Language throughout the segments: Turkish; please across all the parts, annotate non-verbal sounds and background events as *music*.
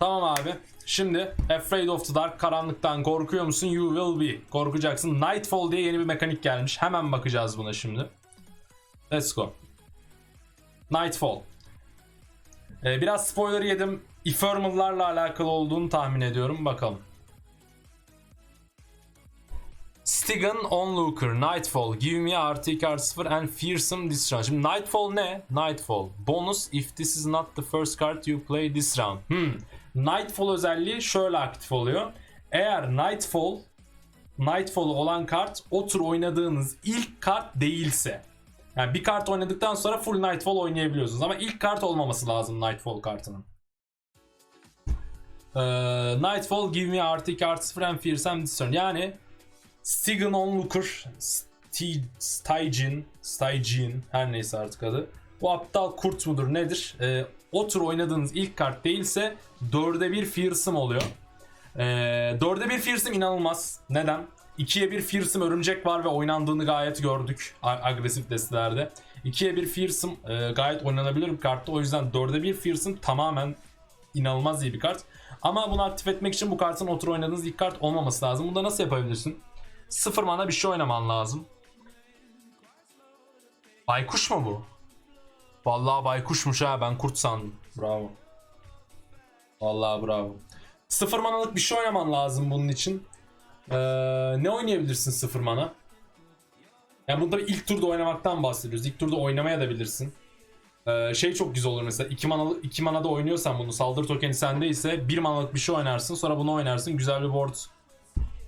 Tamam abi. Şimdi Afraid of the Dark karanlıktan korkuyor musun? You will be. Korkacaksın. Nightfall diye yeni bir mekanik gelmiş. Hemen bakacağız buna şimdi. Let's go. Nightfall. Ee, biraz spoiler yedim. Ephemeral'larla alakalı olduğunu tahmin ediyorum. Bakalım. Stigan Onlooker, Nightfall, Give Me artı 2 artı 0 and Fearsome this round. Şimdi Nightfall ne? Nightfall. Bonus if this is not the first card you play this round. Hmm. Nightfall özelliği şöyle aktif oluyor. Eğer Nightfall Nightfall olan kart o tur oynadığınız ilk kart değilse yani bir kart oynadıktan sonra full Nightfall oynayabiliyorsunuz ama ilk kart olmaması lazım Nightfall kartının. Ee, Nightfall give me artı 2 artı 0 and fearsome this turn. Yani Stigan Onlooker, Stygian, Stygian her neyse artık adı. Bu aptal kurt mudur nedir? Ee, o tur oynadığınız ilk kart değilse 4'e 1 Fearsome oluyor. Ee, 4'e 1 Fearsome inanılmaz. Neden? 2'ye 1 Fearsome örümcek var ve oynandığını gayet gördük agresif destelerde. 2'ye 1 Fearsome e, gayet oynanabilir bir karttı. O yüzden 4'e 1 Fearsome tamamen inanılmaz iyi bir kart. Ama bunu aktif etmek için bu kartın otur oynadığınız ilk kart olmaması lazım. Bunu da nasıl yapabilirsin? Sıfır mana bir şey oynaman lazım. Baykuş mu bu? Vallahi baykuşmuş ha ben kurt sandım. Bravo. Vallahi bravo. Sıfır manalık bir şey oynaman lazım bunun için. Ee, ne oynayabilirsin sıfır mana? Yani bunda ilk turda oynamaktan bahsediyoruz. İlk turda oynamaya da bilirsin. Ee, şey çok güzel olur mesela 2 manalı 2 manada oynuyorsan bunu saldırı tokeni sende ise 1 manalık bir şey oynarsın sonra bunu oynarsın güzel bir board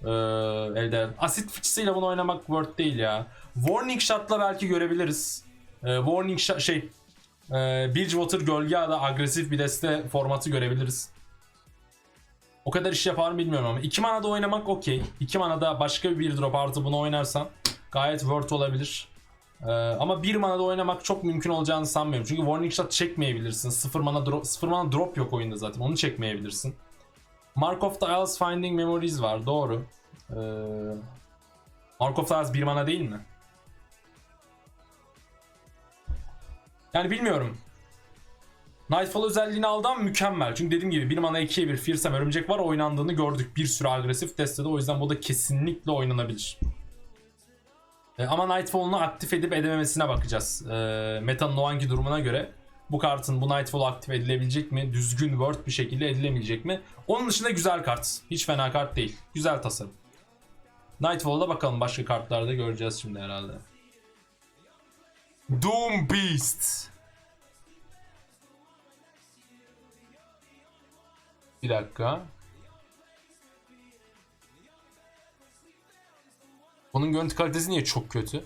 ee, elde. Asit fıçısıyla bunu oynamak word değil ya. Warning shot'la belki görebiliriz. Ee, warning shot şey e, Bridgewater gölge adı agresif bir deste formatı görebiliriz. O kadar iş yapar mı bilmiyorum ama 2 manada oynamak okey. 2 manada başka bir drop artı bunu oynarsan gayet word olabilir. Ee, ama 1 manada oynamak çok mümkün olacağını sanmıyorum. Çünkü warning shot çekmeyebilirsin. 0 mana drop 0 mana drop yok oyunda zaten. Onu çekmeyebilirsin. Mark of the Isles Finding Memories var. Doğru. Ee, Mark of the Isles 1 mana değil mi? Yani bilmiyorum. Nightfall özelliğini aldan mükemmel. Çünkü dediğim gibi 1 mana 2'ye 1 Fearsome örümcek var oynandığını gördük. Bir sürü agresif destede o yüzden bu da kesinlikle oynanabilir. Ee, ama Nightfall'unu aktif edip edememesine bakacağız. Ee, metanın o anki durumuna göre bu kartın bu Nightfall aktif edilebilecek mi? Düzgün word bir şekilde edilemeyecek mi? Onun dışında güzel kart. Hiç fena kart değil. Güzel tasarım. Nightfall'da bakalım başka kartlarda göreceğiz şimdi herhalde. Doom Beast. Bir dakika. Bunun görüntü kalitesi niye çok kötü?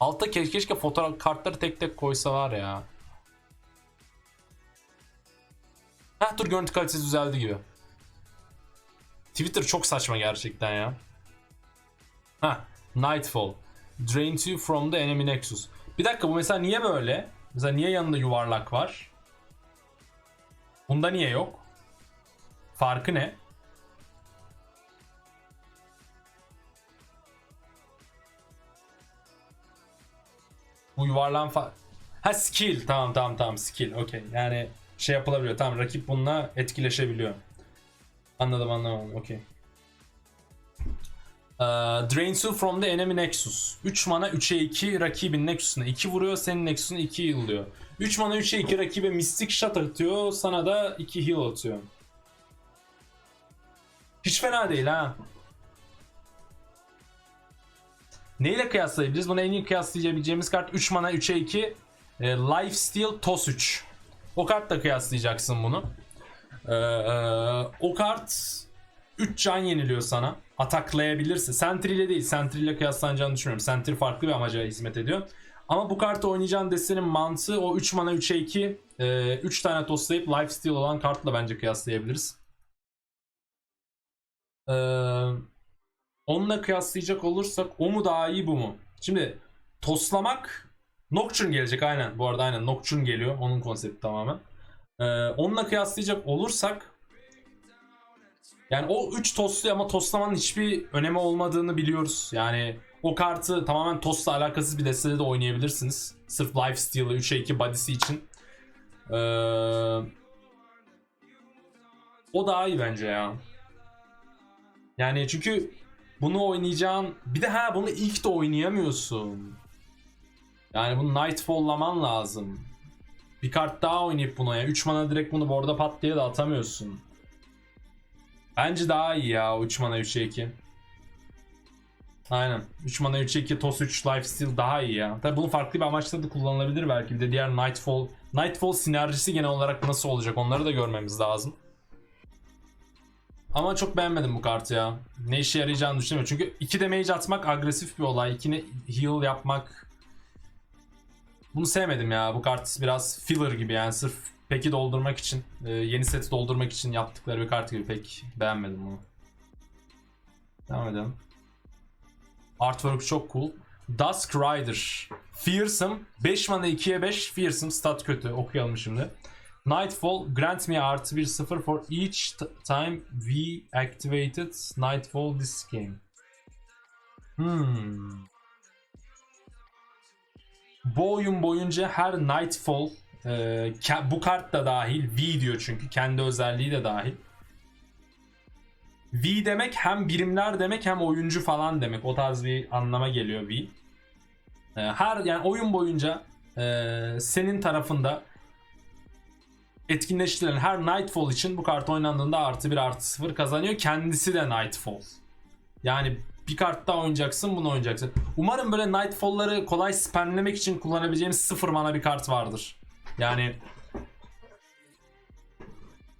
Altta ke- keşke fotoğraf kartları tek tek koysa var ya. Heh dur görüntü kalitesi düzeldi gibi. Twitter çok saçma gerçekten ya. Ha, Nightfall. Drain you from the enemy nexus. Bir dakika bu mesela niye böyle? Mesela niye yanında yuvarlak var? Bunda niye yok? Farkı ne? Bu yuvarlan fa... Ha skill. Tamam tamam tamam skill. Okey. Yani şey yapılabiliyor. Tamam rakip bununla etkileşebiliyor. Anladım anladım. Okey. Ee, Drains you from the enemy nexus. 3 mana 3'e 2 rakibin nexus'una 2 vuruyor. Senin nexus'una 2 yıllıyor. 3 mana 3'e 2 rakibe mystic shot atıyor. Sana da 2 heal atıyor. Hiç fena değil ha. Neyle kıyaslayabiliriz? Bunu en iyi kıyaslayabileceğimiz kart 3 mana 3'e 2 e, Life Steal TOS 3. O kartla kıyaslayacaksın bunu. Ee, e, o kart 3 can yeniliyor sana. Ataklayabilirsin. Sentry ile değil. Sentry ile kıyaslanacağını düşünüyorum. Sentry farklı bir amaca hizmet ediyor. Ama bu kartı oynayacağın destenin mantığı o 3 mana 3'e 2 e, 3 tane toslayıp life steal olan kartla bence kıyaslayabiliriz. Ee, onunla kıyaslayacak olursak o mu daha iyi bu mu? Şimdi toslamak Nocturne gelecek aynen. Bu arada aynen Nocturne geliyor. Onun konsepti tamamen. Ee, onunla kıyaslayacak olursak yani o 3 toslu ama toslamanın hiçbir önemi olmadığını biliyoruz. Yani o kartı tamamen tosla alakasız bir destede de oynayabilirsiniz. Sırf life steal'ı 3'e 2 body'si için. Ee, O daha iyi bence ya. Yani çünkü bunu oynayacağın bir de ha bunu ilk de oynayamıyorsun. Yani bunu Nightfall'laman lazım. Bir kart daha oynayıp buna ya. 3 mana direkt bunu board'a pat diye de atamıyorsun. Bence daha iyi ya o 3 mana 3'e 2. Aynen. 3 mana 3'e 2 TOS 3 Lifesteal daha iyi ya. Tabi bunun farklı bir amaçla da kullanılabilir belki. Bir de diğer Nightfall. Nightfall sinerjisi genel olarak nasıl olacak onları da görmemiz lazım. Ama çok beğenmedim bu kartı ya. Ne işe yarayacağını düşünmüyorum. Çünkü 2 damage atmak agresif bir olay. 2 heal yapmak. Bunu sevmedim ya. Bu kart biraz filler gibi yani. Sırf peki doldurmak için, e, yeni seti doldurmak için yaptıkları bir kart gibi. Pek beğenmedim bunu. Devam edelim. Artwork çok cool. Dusk Rider. Fearsome. 5 mana 2'ye 5. Fearsome. Stat kötü. Okuyalım şimdi. Nightfall. Grant me artı 1 0 for each time we activated Nightfall this game. Hmm. Bu oyun boyunca her Nightfall e, ke- bu kart da dahil V diyor çünkü kendi özelliği de dahil. V demek hem birimler demek hem oyuncu falan demek. O tarz bir anlama geliyor V. E, her yani oyun boyunca e, senin tarafında etkinleştirilen her Nightfall için bu kart oynandığında artı 1 artı 0 kazanıyor. Kendisi de Nightfall. Yani bir kart daha oynayacaksın bunu oynayacaksın. Umarım böyle Nightfall'ları kolay spamlemek için kullanabileceğimiz sıfır mana bir kart vardır. Yani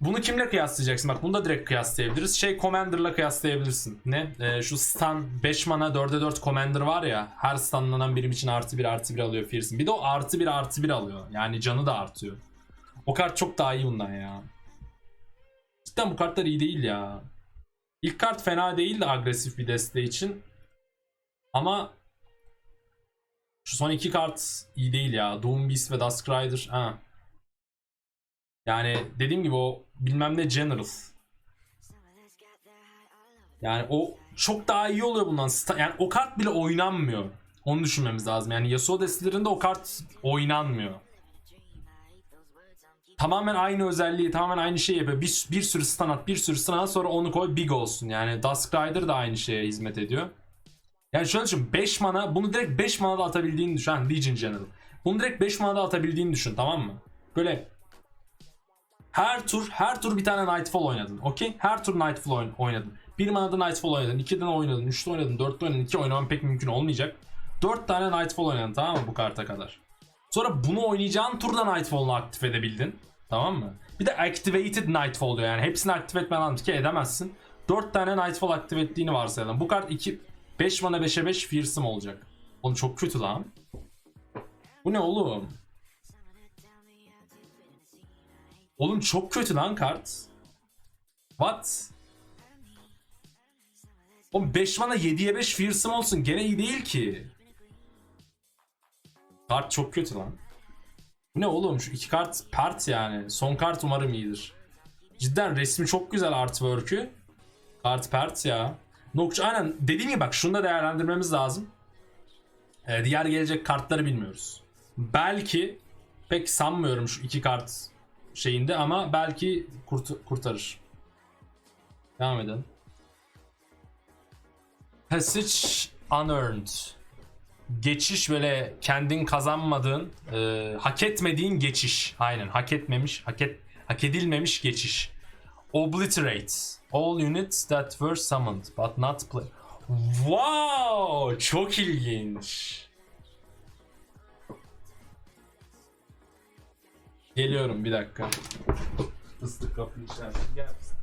bunu kimle kıyaslayacaksın? Bak bunu da direkt kıyaslayabiliriz. Şey Commander'la kıyaslayabilirsin. Ne? Ee, şu stun 5 mana 4'e 4 Commander var ya. Her stunlanan birim için artı 1 artı 1 alıyor Fearsome. Bir de o artı 1 artı 1 alıyor. Yani canı da artıyor. O kart çok daha iyi bundan ya. Cidden bu kartlar iyi değil ya. İlk kart fena değil de agresif bir deste için. Ama şu son iki kart iyi değil ya. Doom Beast ve Dusk Rider. Ha. Yani dediğim gibi o bilmem ne General. Yani o çok daha iyi oluyor bundan. Yani o kart bile oynanmıyor. Onu düşünmemiz lazım. Yani Yasuo destelerinde o kart oynanmıyor. Tamamen aynı özelliği, tamamen aynı şeyi yapıyor. Bir, bir sürü stun at, bir sürü stun at sonra onu koy big olsun. Yani Dusk Rider da aynı şeye hizmet ediyor. Yani şöyle düşün 5 mana bunu direkt 5 manada atabildiğini düşün. Ha, Legion General. Bunu direkt 5 manada atabildiğini düşün tamam mı? Böyle her tur her tur bir tane Nightfall oynadın. Okey? Her tur Nightfall oyn- oynadın. Bir manada Nightfall oynadın. 2'den oynadın. 3'te oynadın. 4'te oynadın. 2 oynaman pek mümkün olmayacak. 4 tane Nightfall oynadın tamam mı bu karta kadar. Sonra bunu oynayacağın turda Nightfall'u aktif edebildin. Tamam mı? Bir de Activated Nightfall diyor yani. Hepsini aktif etmen lazım ki edemezsin. 4 tane Nightfall aktif ettiğini varsayalım. Bu kart 2 5 mana 5'e 5 Fearsome olacak. Oğlum çok kötü lan. Bu ne oğlum? Oğlum çok kötü lan kart. What? Oğlum 5 mana 7'ye 5 Fearsome olsun gene iyi değil ki. Kart çok kötü lan. Bu ne oğlum şu iki kart part yani. Son kart umarım iyidir. Cidden resmi çok güzel artwork'ü. Kart part ya. Nokça aynen dediğim gibi bak şunu da değerlendirmemiz lazım. Ee, diğer gelecek kartları bilmiyoruz. Belki pek sanmıyorum şu iki kart şeyinde ama belki kurt kurtarır. Devam edelim. Passage Unearned. Geçiş böyle kendin kazanmadığın, e, hak etmediğin geçiş. Aynen hak etmemiş, hak et hak edilmemiş geçiş. Obliterate all units that were summoned but not play. Wow, çok ilginç. Geliyorum bir dakika. Islık kapıyı içersin. Gel misin?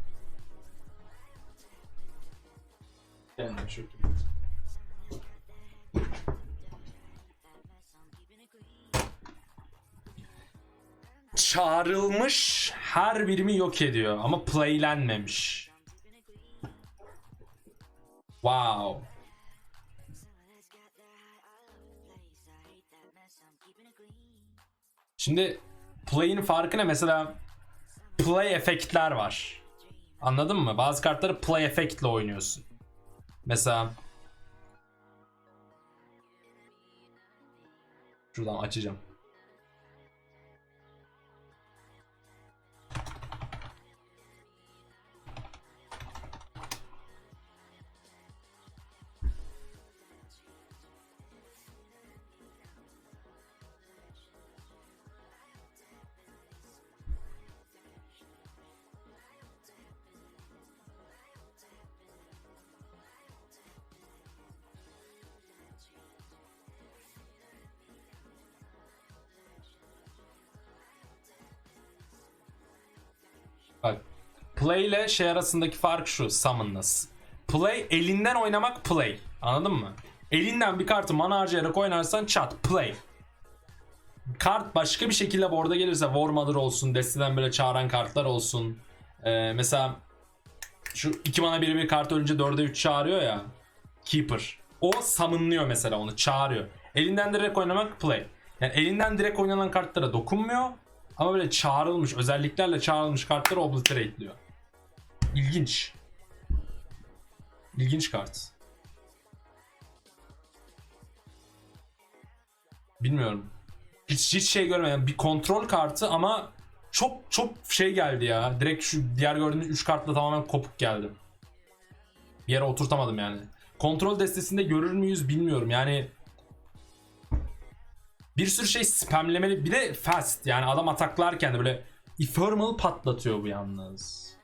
Gelme çok Çağrılmış her birimi yok ediyor ama playlenmemiş. Wow. Şimdi play'in farkı ne? Mesela play efektler var. Anladın mı? Bazı kartları play efektle oynuyorsun. Mesela Şuradan açacağım. Play ile şey arasındaki fark şu. Summon'la. Play elinden oynamak play. Anladın mı? Elinden bir kartı mana harcayarak oynarsan çat play. Kart başka bir şekilde board'a gelirse War Mother olsun, desteden böyle çağıran kartlar olsun. Ee, mesela şu 2 mana biri bir kart ölünce 4'e 3 çağırıyor ya. Keeper. O summonlıyor mesela onu çağırıyor. Elinden direkt oynamak play. Yani elinden direkt oynanan kartlara dokunmuyor. Ama böyle çağrılmış, özelliklerle çağrılmış kartları obliterate'liyor. İlginç. İlginç kart. Bilmiyorum. Hiç, hiç şey görmedim. Bir kontrol kartı ama çok çok şey geldi ya. Direkt şu diğer gördüğünüz 3 kartla tamamen kopuk geldi. Bir yere oturtamadım yani. Kontrol destesinde görür müyüz bilmiyorum. Yani bir sürü şey spamlemeli. Bir de fast. Yani adam ataklarken de böyle ephemeral patlatıyor bu yalnız.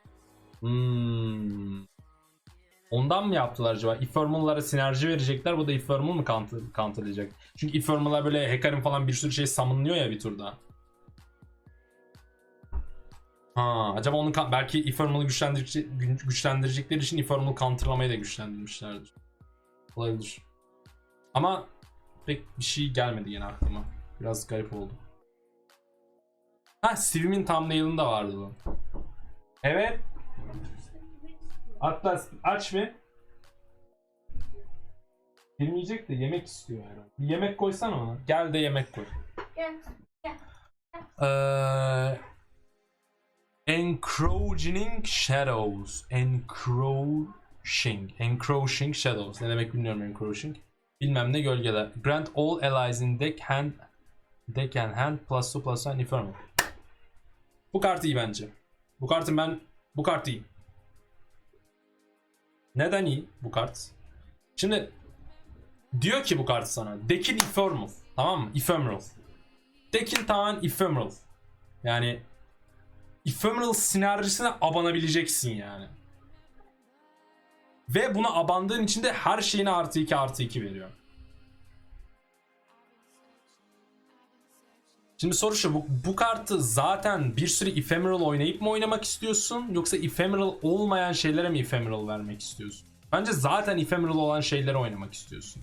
Hmm. Ondan mı yaptılar acaba? Ephemeral'lara sinerji verecekler. Bu da Ephemeral mı counter, counterlayacak? Çünkü Ephemeral'lar böyle Hacker'ın falan bir sürü şey summonlıyor ya bir turda. Ha, acaba onu belki Ephemeral'ı güçlendirecek, gü- güçlendirecekleri için Ephemeral'ı counterlamayı da güçlendirmişlerdir. Olabilir. Ama pek bir şey gelmedi yine aklıma. Biraz garip oldu. Ha Steam'in thumbnail'ında vardı bu. Evet. Atlas aç mı? Girmeyecek de yemek istiyor herhalde. Bir yemek koysana ona. Gel de yemek koy. Gel. Eee Encroaching Shadows. Encroaching. Encroaching Shadows. Ne demek bilmiyorum encroaching. Bilmem ne gölgeler. Grant all allies in deck hand deck and hand plus 2 plus 1 infernal. Bu kart iyi bence. Bu kartın ben bu kart iyi. Neden iyi bu kart? Şimdi diyor ki bu kart sana deck'in ephemeral. Tamam mı? Ephemeral. Deck'in tamamen ephemeral. Yani ephemeral sinerjisine abanabileceksin yani. Ve buna abandığın için de her şeyine artı 2 artı 2 veriyor. Şimdi soru şu bu, bu kartı zaten bir sürü ephemeral oynayıp mı oynamak istiyorsun yoksa ephemeral olmayan şeylere mi ephemeral vermek istiyorsun? Bence zaten ephemeral olan şeylere oynamak istiyorsun.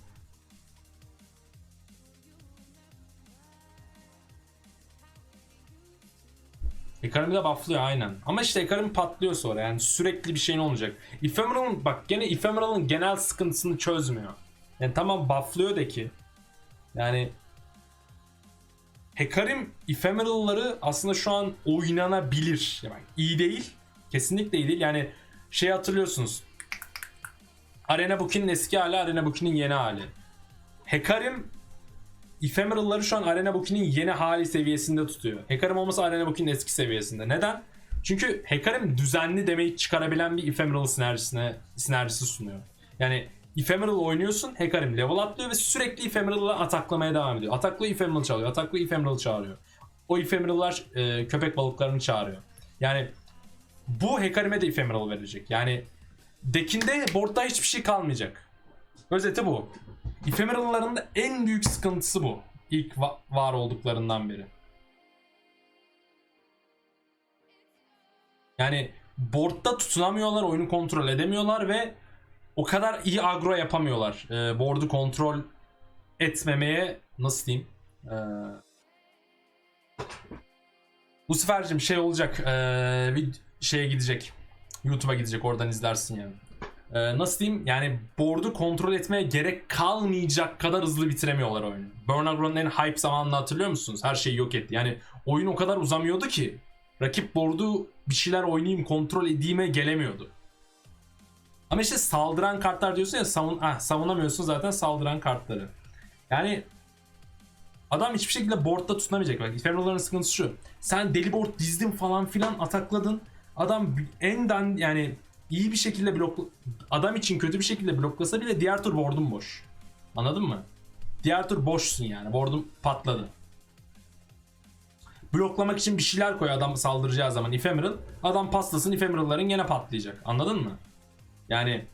Ekarim de bufflıyor aynen. Ama işte Ekarim patlıyor sonra yani sürekli bir şeyin olmayacak. Ephemeral'ın bak gene Ephemeral'ın genel sıkıntısını çözmüyor. Yani tamam bufflıyor de ki. Yani Hekarim Ephemeral'ları aslında şu an oynanabilir. Yani iyi değil. Kesinlikle iyi değil. Yani şey hatırlıyorsunuz. Arena Book'in eski hali, Arena Book'in yeni hali. Hekarim Ephemeral'ları şu an Arena Book'in yeni hali seviyesinde tutuyor. Hekarim olmasa Arena Book'in eski seviyesinde. Neden? Çünkü Hekarim düzenli demeyi çıkarabilen bir Ephemeral sinerjisine, sinerjisi sunuyor. Yani Ephemeral oynuyorsun, Hekarim level atlıyor ve sürekli Ephemeral'la ataklamaya devam ediyor. Ataklı Ephemeral çağırıyor, ataklı Ephemeral çağırıyor. O Ephemeral'lar e, köpek balıklarını çağırıyor. Yani bu Hekarim'e de Ephemeral verecek. Yani dekinde boardda hiçbir şey kalmayacak. Özeti bu. Ephemeral'ların da en büyük sıkıntısı bu. İlk va- var olduklarından beri. Yani boardda tutunamıyorlar, oyunu kontrol edemiyorlar ve o kadar iyi agro yapamıyorlar. Ee, board'u kontrol etmemeye nasıl diyeyim? Ee, bu sefercim şey olacak. Bir şeye gidecek. YouTube'a gidecek oradan izlersin yani. Ee, nasıl diyeyim? Yani board'u kontrol etmeye gerek kalmayacak kadar hızlı bitiremiyorlar oyunu. Burn Agro'nun en hype zamanını hatırlıyor musunuz? Her şeyi yok etti. Yani oyun o kadar uzamıyordu ki rakip board'u bir şeyler oynayayım, kontrol edeyim'e gelemiyordu. Ama işte saldıran kartlar diyorsun ya savun ah, savunamıyorsun zaten saldıran kartları. Yani adam hiçbir şekilde board'da tutunamayacak. Bak Ephemeral'ların sıkıntısı şu. Sen deli board dizdin falan filan atakladın. Adam en dan yani iyi bir şekilde blok adam için kötü bir şekilde bloklasa bile diğer tur board'un boş. Anladın mı? Diğer tur boşsun yani. Board'un patladı. Bloklamak için bir şeyler koy adam saldıracağı zaman Ephemeral. Adam paslasın Ephemeral'ların gene patlayacak. Anladın mı? Yani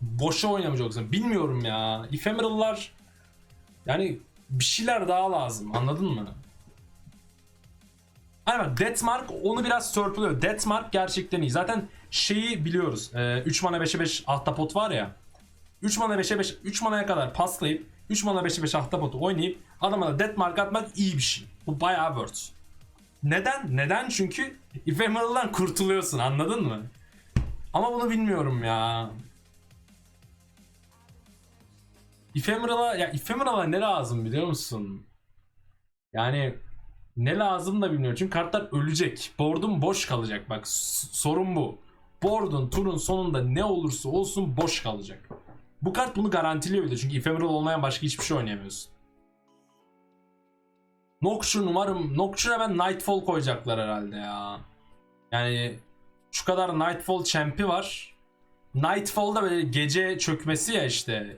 boşa oynamayacaksın. Bilmiyorum ya. Ephemeral'lar yani bir şeyler daha lazım. Anladın mı? Aynen Deathmark onu biraz törpülüyor. Deathmark gerçekten iyi. Zaten şeyi biliyoruz. Ee, 3 mana 5'e 5 ahtapot var ya. 3 mana 5'e 5 3 manaya kadar paslayıp 3 mana 5'e 5 ahtapotu oynayıp adama da Deathmark atmak iyi bir şey. Bu bayağı worth. Neden? Neden? Çünkü Ephemeral'dan kurtuluyorsun anladın mı? Ama bunu bilmiyorum ya. Ephemeral'a ya Ephemeral'a ne lazım biliyor musun? Yani ne lazım da bilmiyorum. Çünkü kartlar ölecek. Board'un boş kalacak. Bak sorun bu. Board'un turun sonunda ne olursa olsun boş kalacak. Bu kart bunu garantiliyor bir de. Çünkü ephemeral olmayan başka hiçbir şey oynayamıyorsun. Nocturne umarım Nocturne'a ben Nightfall koyacaklar herhalde ya. Yani şu kadar Nightfall champ'i var. Nightfall'da böyle gece çökmesi ya işte.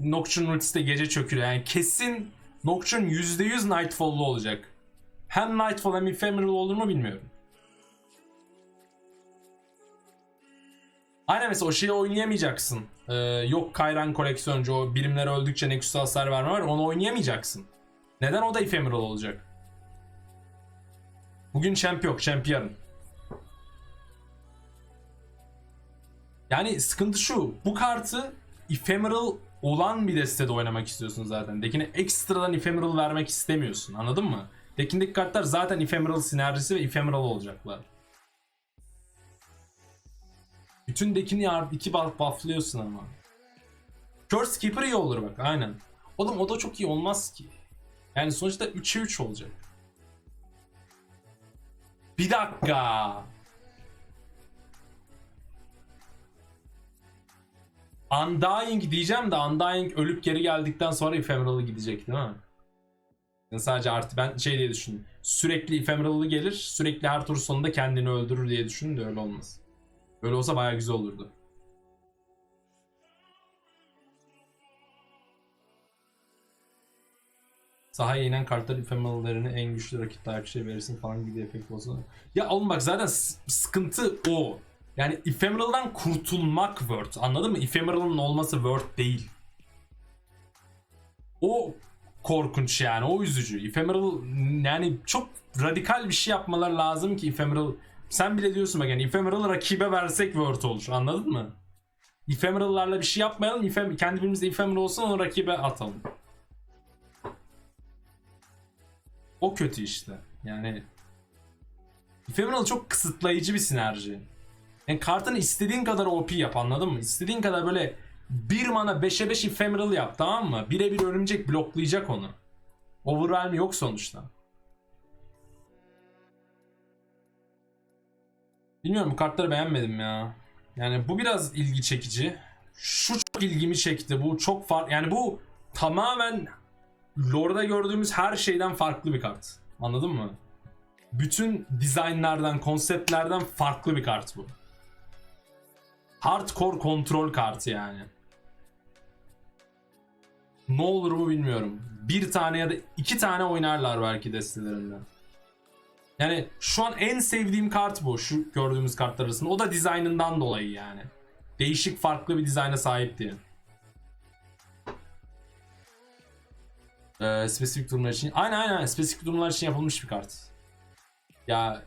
Nocturne ultisi de gece çöküyor. Yani kesin Nocturne %100 Nightfall'lu olacak. Hem Nightfall hem Ephemeral olur mu bilmiyorum. Aynen mesela o şeyi oynayamayacaksın. Ee, yok Kayran koleksiyoncu o birimler öldükçe Nexus'a hasar verme var onu oynayamayacaksın. Neden o da Ephemeral olacak? Bugün champ yok, champ yarın. Yani sıkıntı şu, bu kartı Ephemeral olan bir destede oynamak istiyorsun zaten. Dekine ekstradan Ephemeral vermek istemiyorsun anladın mı? Dekindeki kartlar zaten Ephemeral sinerjisi ve Ephemeral olacaklar. Bütün dekini iki buff bufflıyorsun ama. Curse Keeper iyi olur bak aynen. Oğlum o da çok iyi olmaz ki. Yani sonuçta 3'e 3 olacak. Bir dakika. Undying diyeceğim de Undying ölüp geri geldikten sonra Ephemeral'ı gidecek değil mi? Yani sadece artı ben şey diye düşündüm. Sürekli Ephemeral'ı gelir, sürekli her tur sonunda kendini öldürür diye düşündüm de öyle olmaz. Öyle olsa bayağı güzel olurdu. Sahaya inen kartlar ephemeral'larını en güçlü rakip dayakçıya verirsin falan gibi efekt olsa. Ya oğlum bak zaten sıkıntı o. Yani ephemeral'dan kurtulmak word. Anladın mı? Ephemeral'ın olması word değil. O korkunç yani. O üzücü. Ephemeral yani çok radikal bir şey yapmalar lazım ki ephemeral sen bile diyorsun bak yani ephemeral rakibe versek word olur. Anladın mı? Ephemeral'larla bir şey yapmayalım. Ephem kendi birimizde ephemeral olsun onu rakibe atalım. O kötü işte. Yani Ephemeral çok kısıtlayıcı bir sinerji. Yani kartını istediğin kadar OP yap anladın mı? İstediğin kadar böyle bir mana 5'e 5 Ephemeral yap tamam mı? Birebir örümcek bloklayacak onu. Overwhelm yok sonuçta. Bilmiyorum bu kartları beğenmedim ya. Yani bu biraz ilgi çekici. Şu çok ilgimi çekti. Bu çok farklı. Yani bu tamamen Lore'da gördüğümüz her şeyden farklı bir kart. Anladın mı? Bütün dizaynlardan, konseptlerden farklı bir kart bu. Hardcore kontrol kartı yani. Ne olur mu bilmiyorum. Bir tane ya da iki tane oynarlar belki destelerinde. Yani şu an en sevdiğim kart bu. Şu gördüğümüz kartlar arasında. O da dizaynından dolayı yani. Değişik farklı bir dizayna sahip diye. Ee, spesifik durumlar için. Aynen aynen spesifik durumlar için yapılmış bir kart. Ya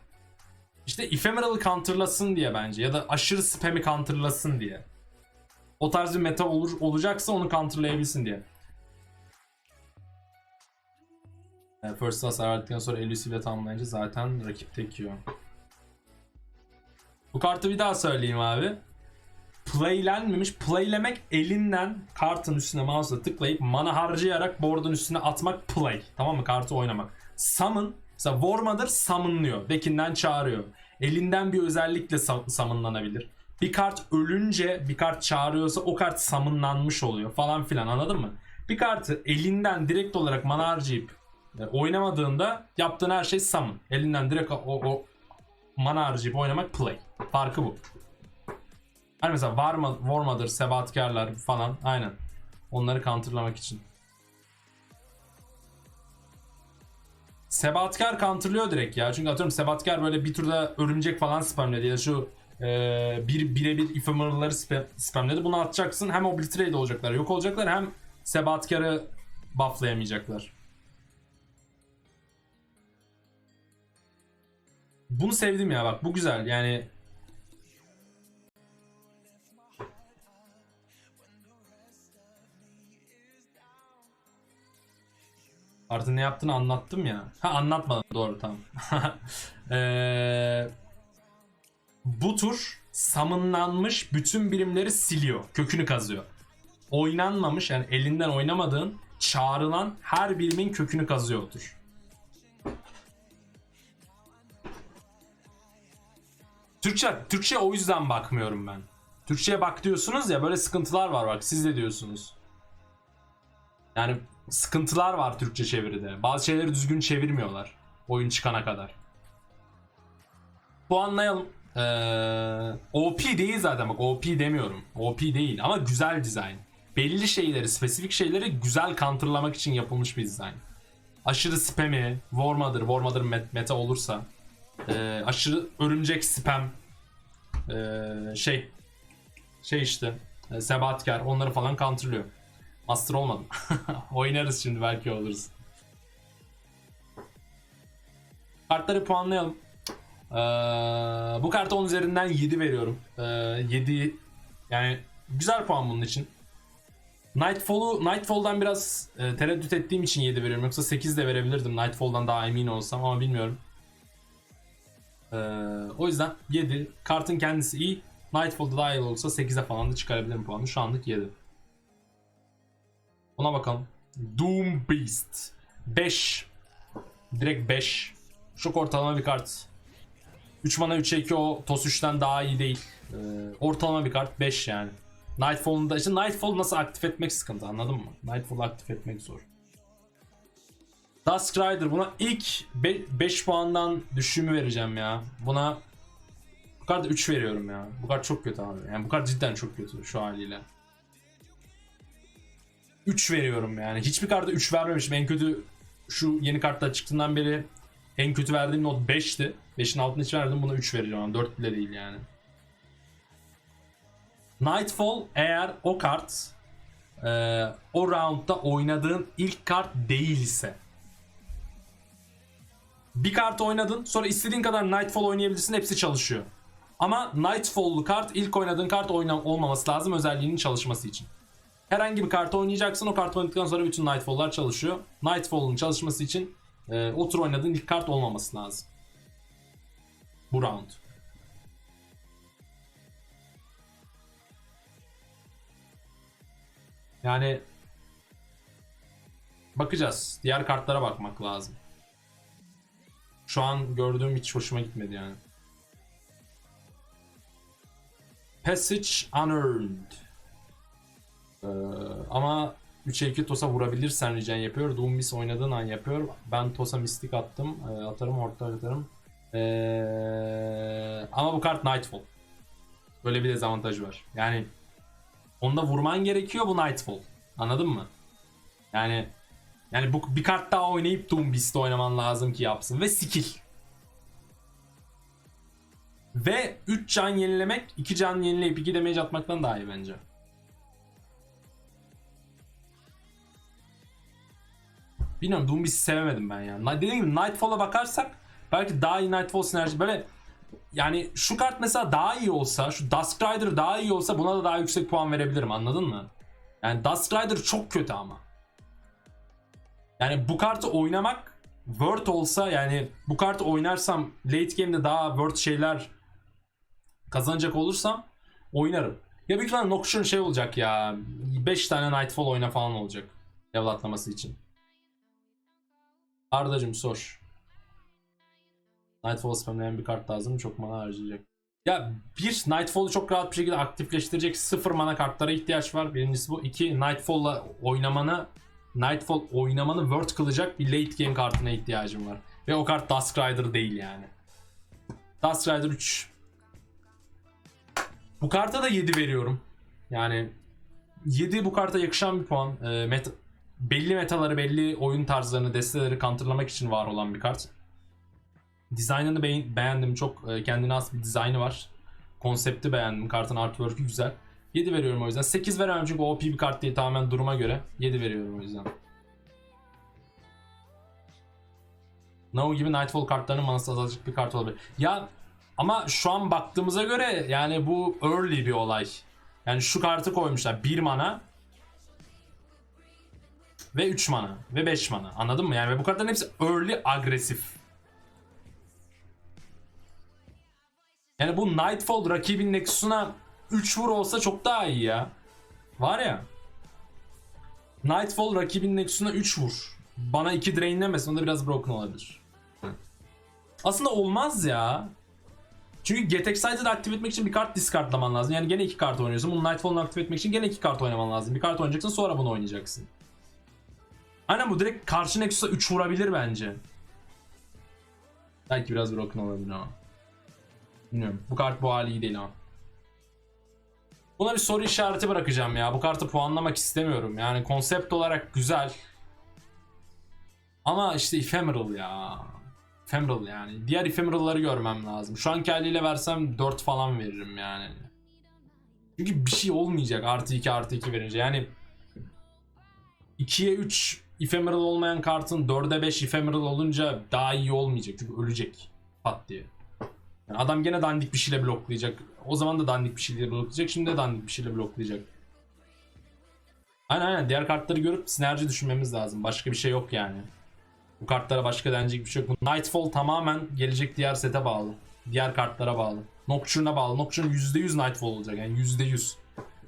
işte ephemeral'ı counterlasın diye bence ya da aşırı spam'i counterlasın diye. O tarz bir meta olur, olacaksa onu counterlayabilsin diye. Ee, First Class verdikten sonra Elusive ile tamamlayınca zaten rakip tek yiyor. Bu kartı bir daha söyleyeyim abi. Playlenmemiş. Playlemek elinden kartın üstüne mouse'la tıklayıp mana harcayarak board'un üstüne atmak play. Tamam mı? Kartı oynamak. Summon. Mesela Warmother summonlıyor. Dekinden çağırıyor. Elinden bir özellikle summonlanabilir. Bir kart ölünce bir kart çağırıyorsa o kart summonlanmış oluyor falan filan anladın mı? Bir kartı elinden direkt olarak mana harcayıp e, oynamadığında yaptığın her şey summon. Elinden direkt o, o mana harcayıp oynamak play. Farkı bu. Hani mesela var mı, War Mother, Sebatkarlar falan aynen. Onları counterlamak için. Sebatkar counterlıyor direkt ya. Çünkü atıyorum Sebatkar böyle bir turda örümcek falan spamledi ya şu e, bir birebir ephemeral'ları spam, spamledi. Bunu atacaksın. Hem obliterate olacaklar, yok olacaklar hem Sebatkar'ı bufflayamayacaklar. Bunu sevdim ya bak bu güzel yani Artı ne yaptığını anlattım ya. Ha anlatmadım doğru tamam. Eee, *laughs* bu tur samınlanmış bütün birimleri siliyor. Kökünü kazıyor. Oynanmamış yani elinden oynamadığın çağrılan her birimin kökünü kazıyor tur. Türkçe, Türkçe o yüzden bakmıyorum ben. Türkçe'ye bak diyorsunuz ya böyle sıkıntılar var bak siz de diyorsunuz. Yani sıkıntılar var Türkçe çeviride. Bazı şeyleri düzgün çevirmiyorlar. Oyun çıkana kadar. Puanlayalım. Ee, OP değil zaten bak OP demiyorum. OP değil ama güzel dizayn. Belli şeyleri, spesifik şeyleri güzel counterlamak için yapılmış bir dizayn. Aşırı spam'i, War Mother, meta olursa ee, aşırı örümcek spam ee, şey şey işte e, Sebatkar onları falan counterlıyor. Master olmadım. *laughs* Oynarız şimdi belki oluruz. Kartları puanlayalım. Ee, bu karta 10 üzerinden 7 veriyorum. Ee, 7 yani güzel puan bunun için. Nightfall'u Nightfall'dan biraz e, tereddüt ettiğim için 7 veriyorum. Yoksa 8 de verebilirdim Nightfall'dan daha emin olsam ama bilmiyorum. Ee, o yüzden 7. Kartın kendisi iyi. Nightfall'da daha iyi olursa 8'e falan da çıkarabilirim puanı. Şu anlık 7. Ona bakalım. Doom Beast. 5. Direkt 5. Çok ortalama bir kart. 3 mana 3'e 2 o TOS 3'ten daha iyi değil. Ee, ortalama bir kart 5 yani. Nightfall'un da işte Nightfall nasıl aktif etmek sıkıntı anladın mı? Nightfall'u aktif etmek zor. Dusk Rider buna ilk 5 puandan düşümü vereceğim ya. Buna bu karta 3 veriyorum ya. Bu kart çok kötü abi. Yani bu kart cidden çok kötü şu haliyle. 3 veriyorum yani. Hiçbir karta 3 vermemişim. En kötü şu yeni kartlar çıktığından beri en kötü verdiğim not 5'ti. 5'in altını hiç verdim. Buna 3 vereceğim. 4 bile değil yani. Nightfall eğer o kart e, o roundda oynadığın ilk kart değilse bir kart oynadın sonra istediğin kadar Nightfall oynayabilirsin hepsi çalışıyor. Ama Nightfall'lu kart ilk oynadığın kart oyna olmaması lazım özelliğinin çalışması için. Herhangi bir kartı oynayacaksın o kartı oynadıktan sonra bütün Nightfall'lar çalışıyor. Nightfall'un çalışması için e, o tur oynadığın ilk kart olmaması lazım. Bu round. Yani bakacağız. Diğer kartlara bakmak lazım. Şu an gördüğüm hiç hoşuma gitmedi yani. Passage Unearned. Ee, ama 3'e 2 Tosa vurabilirsen Regen yapıyor. Doom Miss oynadığın an yapıyor. Ben Tosa Mystic attım. Ee, atarım orta atarım. Ee, ama bu kart Nightfall. Böyle bir dezavantajı var. Yani onda vurman gerekiyor bu Nightfall. Anladın mı? Yani yani bu bir kart daha oynayıp Doom Beast'te oynaman lazım ki yapsın ve skill. Ve 3 can yenilemek 2 can yenileyip 2 damage atmaktan daha iyi bence. Bilmiyorum Doom Beast'i sevemedim ben ya. Dediğim gibi Nightfall'a bakarsak belki daha iyi Nightfall sinerji böyle yani şu kart mesela daha iyi olsa, şu Dusk Rider daha iyi olsa buna da daha yüksek puan verebilirim anladın mı? Yani Dusk Rider çok kötü ama. Yani bu kartı oynamak Word olsa yani bu kartı oynarsam late game'de daha Word şeyler kazanacak olursam oynarım. Ya büyük ihtimalle Nocturne şey olacak ya 5 tane Nightfall oyna falan olacak level atlaması için. Ardacım sor. Nightfall spamlayan bir kart lazım. Çok mana harcayacak. Ya bir Nightfall'u çok rahat bir şekilde aktifleştirecek sıfır mana kartlara ihtiyaç var. Birincisi bu. İki Nightfall'la oynamanı Nightfall oynamanı word kılacak bir late game kartına ihtiyacım var. Ve o kart Dusk Rider değil yani. Dusk Rider 3. Bu karta da 7 veriyorum. Yani 7 bu karta yakışan bir puan. Ee, meta- belli metaları, belli oyun tarzlarını, desteleri counterlamak için var olan bir kart. Dizaynını beğen- beğendim. Çok e, kendine has bir dizaynı var. Konsepti beğendim. Kartın artwork'ü güzel. 7 veriyorum o yüzden. 8 veremem çünkü OP bir kart değil tamamen duruma göre. 7 veriyorum o yüzden. No gibi Nightfall kartlarının manası azalacak bir kart olabilir. Ya ama şu an baktığımıza göre yani bu early bir olay. Yani şu kartı koymuşlar 1 mana ve 3 mana ve 5 mana. Anladın mı? Yani bu kartların hepsi early agresif. Yani bu Nightfall rakibin Nexus'una 3 vur olsa çok daha iyi ya. Var ya. Nightfall rakibin Nexus'una 3 vur. Bana 2 drainlemesin. O da biraz broken olabilir. Aslında olmaz ya. Çünkü Get Excited'ı aktif etmek için bir kart discardlaman lazım. Yani gene iki kart oynuyorsun. Bunu Nightfall'u aktif etmek için gene iki kart oynaman lazım. Bir kart oynayacaksın sonra bunu oynayacaksın. Aynen bu direkt karşı Nexus'a 3 vurabilir bence. Belki biraz broken olabilir ama. Bilmiyorum. Bu kart bu hali iyi değil ama. Buna bir soru işareti bırakacağım ya. Bu kartı puanlamak istemiyorum. Yani konsept olarak güzel. Ama işte ephemeral ya. Ephemeral yani. Diğer ephemeral'ları görmem lazım. Şu anki haliyle versem 4 falan veririm yani. Çünkü bir şey olmayacak artı 2 artı 2 verince. Yani 2'ye 3 ephemeral olmayan kartın 4'e 5 ephemeral olunca daha iyi olmayacak. Çünkü ölecek. Pat diye. Yani adam gene dandik bir şeyle bloklayacak. O zaman da dandik bir şeyle bloklayacak. Şimdi de dandik bir şeyle bloklayacak. Aynen aynen. Diğer kartları görüp sinerji düşünmemiz lazım. Başka bir şey yok yani. Bu kartlara başka denecek bir şey yok. Nightfall tamamen gelecek diğer sete bağlı. Diğer kartlara bağlı. Nocturne'a bağlı. Nocturne %100 Nightfall olacak yani %100.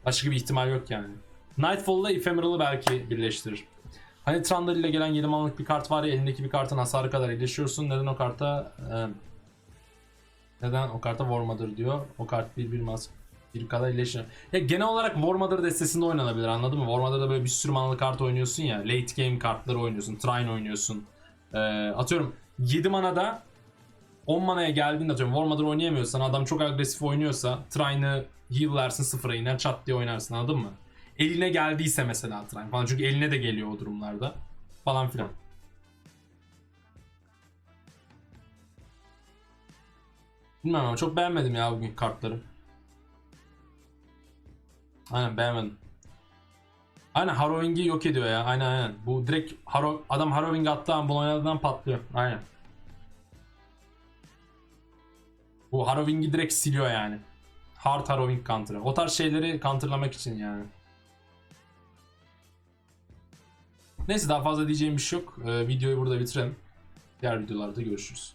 Başka bir ihtimal yok yani. Nightfall'la Ephemeral'ı belki birleştirir. Hani Trundle ile gelen 7 manlık bir kart var ya elindeki bir kartın hasarı kadar iyileşiyorsun. Neden o karta e, neden o karta War Mother diyor. O kart bir bir mas bir kadar iyileşiyor. Ya genel olarak War Mother destesinde oynanabilir anladın mı? War Mother'da böyle bir sürü manalı kart oynuyorsun ya. Late game kartları oynuyorsun. Trine oynuyorsun. Ee, atıyorum 7 manada 10 manaya geldiğinde atıyorum War Mother oynayamıyorsan adam çok agresif oynuyorsa Trine'ı heal'lersin sıfıra iner çat diye oynarsın anladın mı? Eline geldiyse mesela Trine falan çünkü eline de geliyor o durumlarda falan filan. Bilmem ama çok beğenmedim ya bugün kartları. Aynen beğenmedim. Aynen Harrowing'i yok ediyor ya. Aynen aynen. Bu direkt Harrow, adam Harrowing attığı an bunu patlıyor. Aynen. Bu Harrowing'i direkt siliyor yani. Hard Harrowing counter'ı. O tarz şeyleri counterlamak için yani. Neyse daha fazla diyeceğim bir şey yok. Ee, videoyu burada bitirelim. Diğer videolarda görüşürüz.